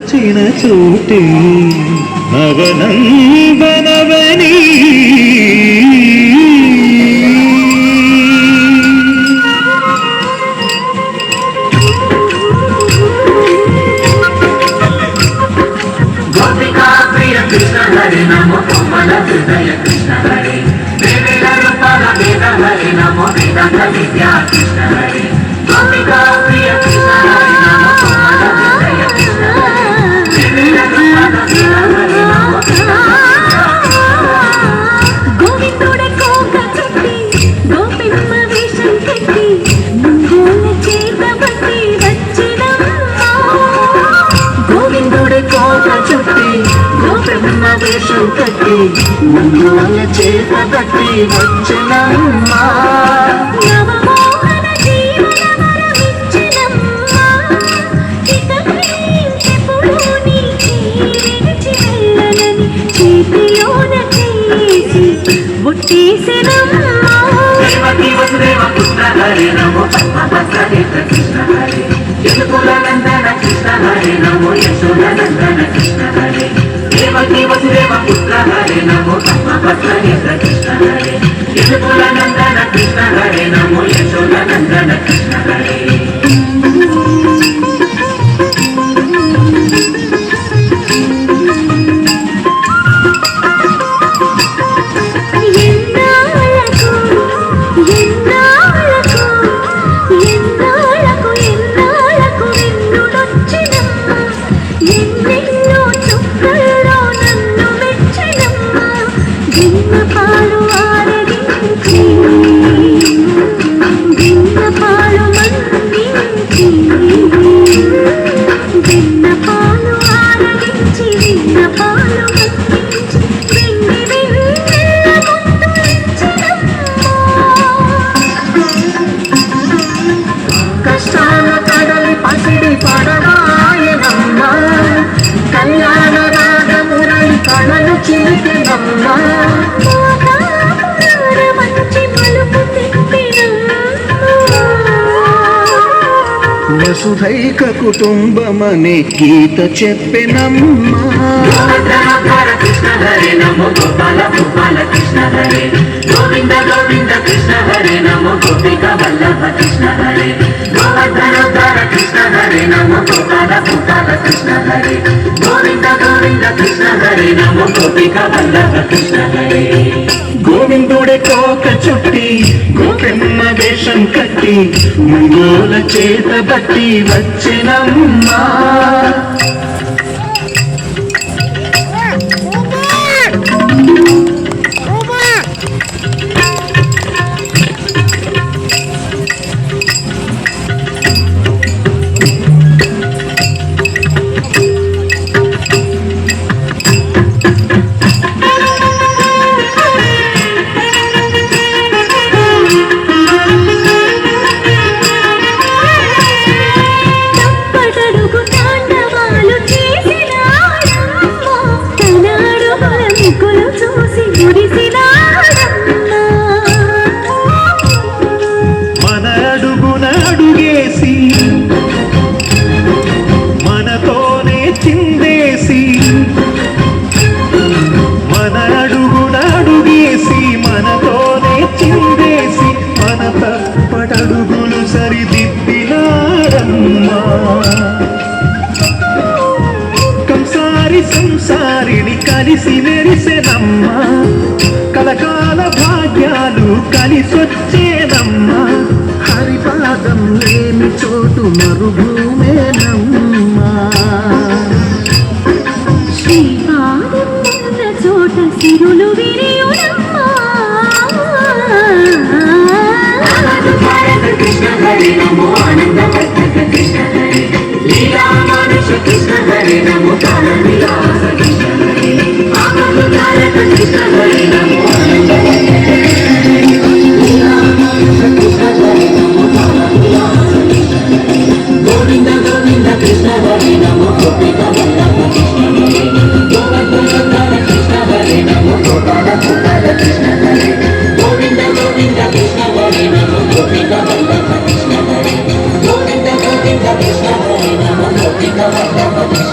చిన చోటే నవనంబనవని గోపికా ప్రియ కృష్ణ హరి నమో కమల హృదయ కృష్ణ హరి దేవేల రూపాల వేద హరి నమో వేదాంత విద్యా కృష్ణ హరి గోపికా ప్రియ కృష్ణ వేషం కట్టి ముందుల చేత కట్టి వచ్చినమ్మా నవమోహన వసుదేవ హరి నమో కృష్ణ హరి. నందన కృష్ణ హరి నమో యశోద నందన కృష్ణ హరి. పద్మపత్రహిత కృష్ణ హరి యదుకుల నందన కృష్ణ హరి నమో యశోద నందన కృష్ణ హరి ఎన్నాళ్ళకు ఎన్నాళ్ళకు ఎన్నాళ్ళకు ఎన్నాళ్ళకు వెన్నులొచ్చినమ్మా ఎన్నెన్నో వసుధైక కుటుంబమనే గీత చెప్పెనమ్మా. కృష్ణ హరే నమో గోపాల గోపాల కృష్ణ హరే గోవింద గోవింద కృష్ణ హరే నమో గోపిక వల్లభ కృష్ణ హరే గోవర్ధనోద్ధార కృష్ణ హరే నమో గోపాల గోపాల కృష్ణ హరే కృష్ణ గోపిక వల్లభ కృష్ణ హరే గోవిందుడే కోక చుట్టి గోపెమ్మ వేషం కట్టి ముంగోల చేత బట్టి వచ్చినమ్మా. అడుగేసి మనతోనే చిందేసి మన అడుగున అడుగేసి మనతోనే చిందేసి మన తప్పటడుగులు సరిదిద్దినారమ్మా. కంసారి సంసారిని కలిసి మెరిసెనమ్మా. కలకాల భాగ్యాలు కలిసొచ్చి చోటు మరుభూమేనమ్మా శ్రీపాదం ఉన్న చోట సిరులు విరియునమ్మా కృష్ణ హరి నమో ఆనంద కృష్ణ హరి లీలా మానుష కృష్ణ హరి నమో కాల విలాస కృష్ణ హరి ఆనంద కృష్ణ హరి. ¡Viva la!